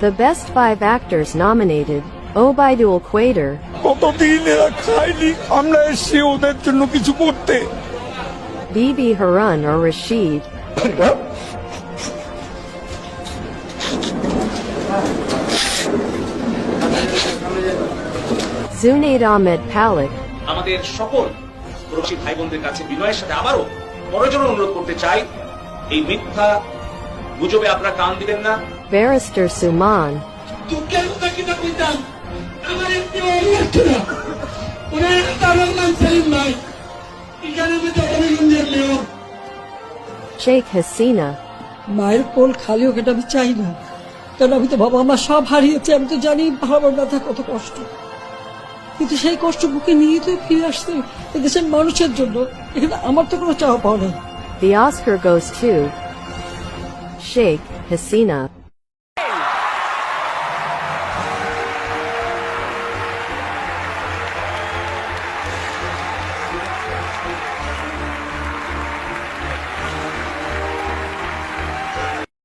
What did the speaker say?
The best five actors nominated Obaidul Quader, কতদিন এরা খায়নি? আমরা এসছি ওদের জন্য কিছু করতে। Bibi Harun or Rashid, Zunaid Ahmed Palik, আমাদের সকল প্রবাসী ভাই বোনদের কাছে বিনয়ের সাথে আবারও পরজন অনুরোধ করতে চাই এই মিথ্যা গুজবে আপনারা কান দিবেন না? দুঃখের কথা কিনা কইতাম? আমার একটি অবস্থা ওনার একটা নাম সেলিম ভাই। এখানে আমি জগন্নাথের মেয়র। কোল খালি হোক এটা আমি চাই না। কারণ আমি তো বাবা আমার সব হারিয়েছে আমি তো জানি হারাবার ব্যথা কত কষ্ট। কিন্তু সেই কষ্ট বুকে নিয়ে তো ফিরে আসতে এদেশের মানুষের জন্য এখানে আমার তো কোনো চাওয়া পাওয়া নেই। The Oscar goes to Sheikh Hasina.